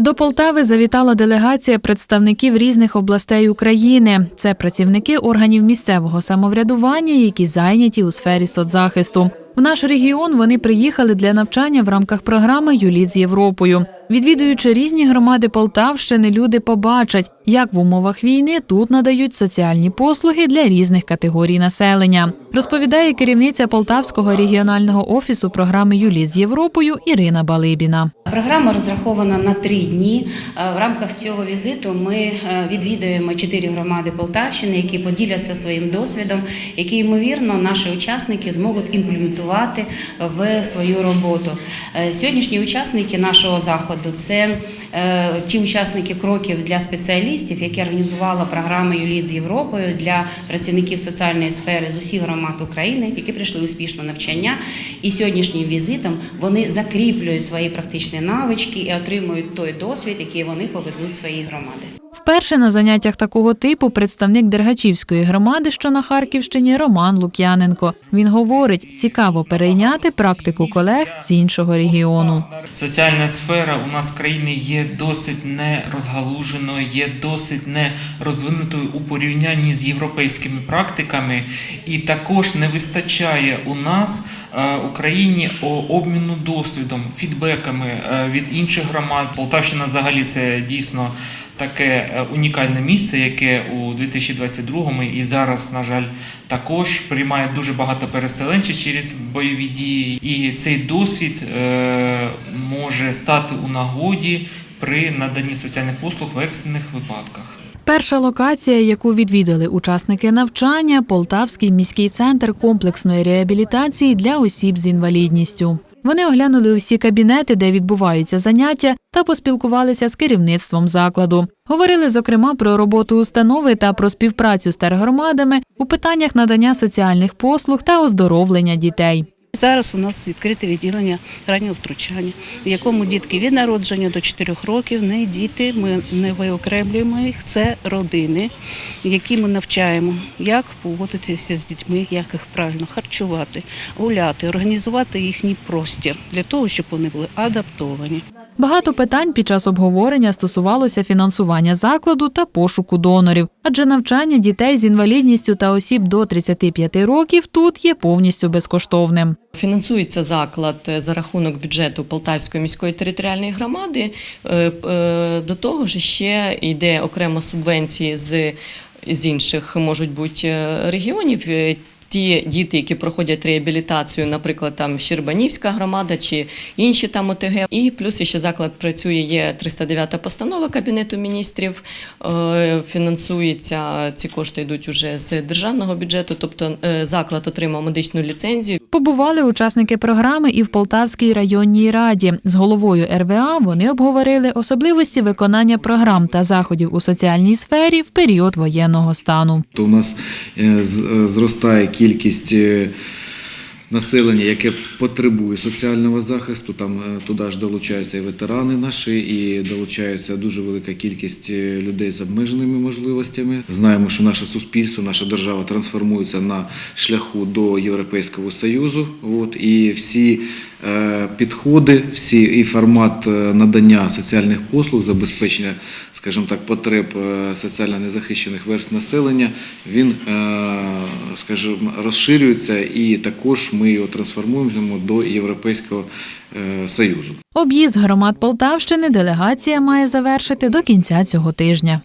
До Полтави завітала делегація представників різних областей України. Це працівники органів місцевого самоврядування, які зайняті у сфері соцзахисту. В наш регіон вони приїхали для навчання в рамках програми Юліт з Європою. Відвідуючи різні громади Полтавщини, люди побачать, як в умовах війни тут надають соціальні послуги для різних категорій населення. Розповідає керівниця Полтавського регіонального офісу програми Юліт з Європою Ірина Балибіна. Програма розрахована на три дні. Е, В рамках цього візиту ми е, відвідуємо чотири громади Полтавщини, які поділяться своїм досвідом, які ймовірно наші учасники зможуть імплементувати в свою роботу. Е, Сьогоднішні учасники нашого заходу це е, ті учасники кроків для спеціалістів, які організувала програма «Юліт з Європою для працівників соціальної сфери з усіх громад України, які прийшли успішно навчання. І сьогоднішнім візитом вони закріплюють свої практичні навички і отримують той досвід, який вони повезуть в свої громади. Вперше на заняттях такого типу представник Дергачівської громади, що на Харківщині, Роман Лук'яненко. Він говорить, цікаво перейняти практику колег з іншого регіону. Соціальна сфера у нас в країні є досить не розгалуженою, є досить не розвинутою у порівнянні з європейськими практиками, і також не вистачає у нас е, Україні обміну досвідом, фідбеками е, від інших громад. Полтавщина взагалі це дійсно таке е, унікальне місце, яке у 2022 і зараз, на жаль, також приймає дуже багато переселенців через бойові дії. І цей досвід е, може стати у нагоді при наданні соціальних послуг в екстрених випадках. Перша локація, яку відвідали учасники навчання, Полтавський міський центр комплексної реабілітації для осіб з інвалідністю. Вони оглянули усі кабінети, де відбуваються заняття, та поспілкувалися з керівництвом закладу. Говорили зокрема про роботу установи та про співпрацю з тергромадами у питаннях надання соціальних послуг та оздоровлення дітей. Зараз у нас відкрите відділення раннього втручання, в якому дітки від народження до 4 років не діти, ми не виокремлюємо їх. Це родини, які ми навчаємо, як поводитися з дітьми, як їх правильно харчувати, гуляти, організувати їхній простір для того, щоб вони були адаптовані. Багато питань під час обговорення стосувалося фінансування закладу та пошуку донорів, адже навчання дітей з інвалідністю та осіб до 35 років тут є повністю безкоштовним. Фінансується заклад е, за рахунок бюджету Полтавської міської територіальної громади. Е, е, До того ж ще йде окремо субвенції з, з інших, можуть бути регіонів. Ті діти, які проходять реабілітацію, наприклад, там Щербанівська громада чи інші там ОТГ. І плюс ще заклад працює, є 309 постанова Кабінету міністрів, е, фінансується, ці кошти йдуть уже з державного бюджету, тобто е, заклад отримав медичну ліцензію. Побували учасники програми і в Полтавській районній раді. З головою РВА вони обговорили особливості виконання програм та заходів у соціальній сфері в період воєнного стану. То у нас е, е, зростає кількість е, населення, яке потребує соціального захисту. Там е, туди ж долучаються і ветерани наші, і долучається дуже велика кількість е, людей з обмеженими можливостями. Знаємо, що наше суспільство, наша держава трансформується на шляху до Європейського Союзу. От, і всі е, підходи, всі і формат надання соціальних послуг, забезпечення, скажімо так, потреб соціально незахищених верст населення, він, скажімо, розширюється і також ми його трансформуємо до Європейського е, Союзу. Об'їзд громад Полтавщини делегація має завершити до кінця цього тижня.